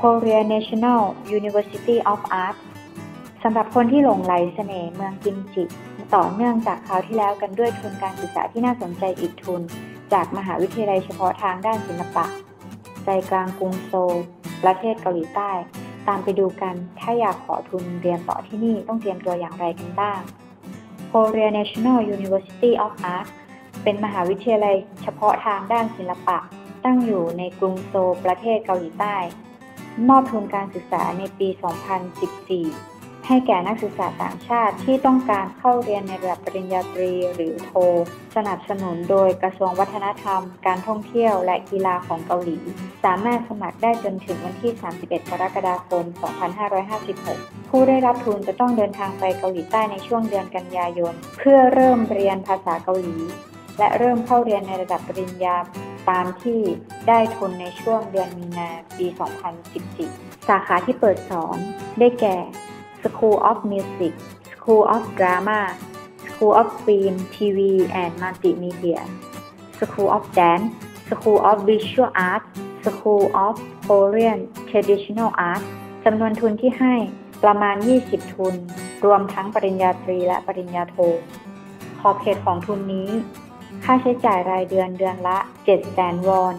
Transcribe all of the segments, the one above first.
Korea National University of Art สำหรับคนที่หลงไหลเสน่ห์เมืองกิมจิ ต่อเนื่องจากคราวที่แล้วกันด้วยทุนการศึกษาที่น่าสนใจอีกทุน จากมหาวิทยาลัยเฉพาะทางด้านศิลปะ ใจกลางกรุงโซลประเทศเกาหลีใต้ ตามไปดูกัน ถ้าอยากขอทุนเรียนต่อที่นี่ต้องเตรียมตัวอย่างไรกันบ้าง Korea National University of Art เป็นมหาวิทยาลัยเฉพาะทางด้านศิลปะ ตั้งอยู่ในกรุงโซลประเทศเกาหลีใต้ มอบทุนการศึกษาในปี 2014 ให้แก่นักศึกษาต่างชาติที่ต้องการเข้าเรียนในระดับปริญญาตรีหรือโท สนับสนุนโดยกระทรวงวัฒนธรรม การท่องเที่ยวและกีฬาของเกาหลี สามารถสมัครได้จนถึงวันที่ 31 กรกฎาคม 2556 ผู้ได้รับทุนจะต้องเดินทางไปเกาหลีใต้ในช่วงเดือนกันยายน เพื่อเริ่มเรียนภาษาเกาหลี และเริ่มเข้าเรียนในระดับปริญญาตามที่ ได้ทุนในช่วงเดือนมีนาปี 2014 สาขาที่เปิดสอนได้แก่ School of Music School of Drama School of Film TV and Multimedia School of Dance School of Visual Art School of Korean Traditional Art จำนวนทุนที่ให้ประมาณ 20 ทุน รวมทั้งปริญญาตรีและปริญญาโท ขอบเขตของทุนนี้ ค่าใช้จ่ายรายเดือนเดือนละ7แสนวอน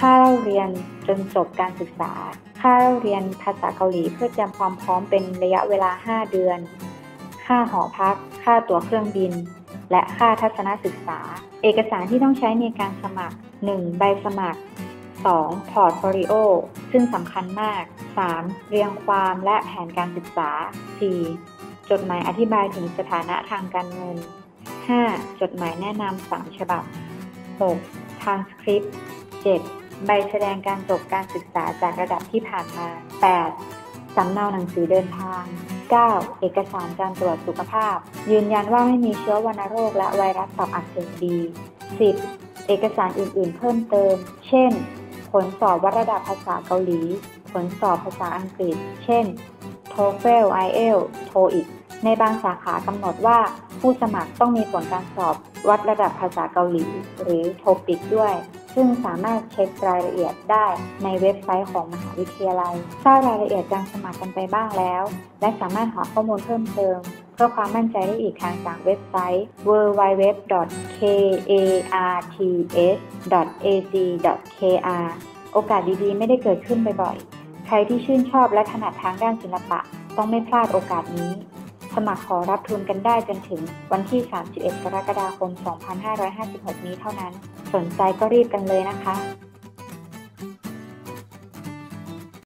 ค่าเล่าเรียนจนจบการศึกษา ค่าเล่าเรียนภาษาเกาหลีเพื่อเตรียมความพร้อมเป็นระยะเวลา 5 เดือน ค่าหอพัก ค่าตั๋วเครื่องบิน และค่าทัศนศึกษา เอกสารที่ต้องใช้ในการสมัคร 1. ใบสมัคร 2. พอร์ตโฟลิโอ ซึ่งสำคัญมาก 3. เรียงความและแผนการศึกษา 4. จดหมายอธิบายถึงสถานะทางการเงิน 5. จดหมายแนะนำสามฉบับ 6. ทางสคริปต์ 7. ใบแสดงการจบการศึกษาจากระดับที่ผ่านมา 8. สำเนาหนังสือเดินทาง 9. เอกสารการตรวจสุขภาพ ยืนยันว่าไม่มีเชื้อวัณโรคและไวรัสตับอักเสบบี 10. เอกสารอื่น ๆ เพิ่มเติม เช่น ผลสอบวัดระดับภาษาเกาหลี ผลสอบภาษาอังกฤษ เช่น TOEFL IELTS TOEIC ในบางสาขากำหนดว่าผู้สมัครต้องมีผลการสอบวัดระดับภาษาเกาหลี หรือ TOEIC ด้วย ซึ่งสามารถเช็ครายละเอียดได้ในเว็บไซต์ของมหาวิทยาลัยทราบรายละเอียดการสมัครกันไปบ้างแล้ว และสามารถหาข้อมูลเพิ่มเติม เพื่อความมั่นใจได้อีกทางจากเว็บไซต์ www.karts.ac.kr โอกาสดีๆ ไม่ได้เกิดขึ้นบ่อยๆ ใครที่ชื่นชอบและถนัดทางด้านศิลปะ ต้องไม่พลาดโอกาสนี้ สมัครขอรับทุนกันได้จนถึงวันที่ 31 กรกฎาคม 2556 นี้เท่านั้น สนใจก็รีบกันเลยนะคะ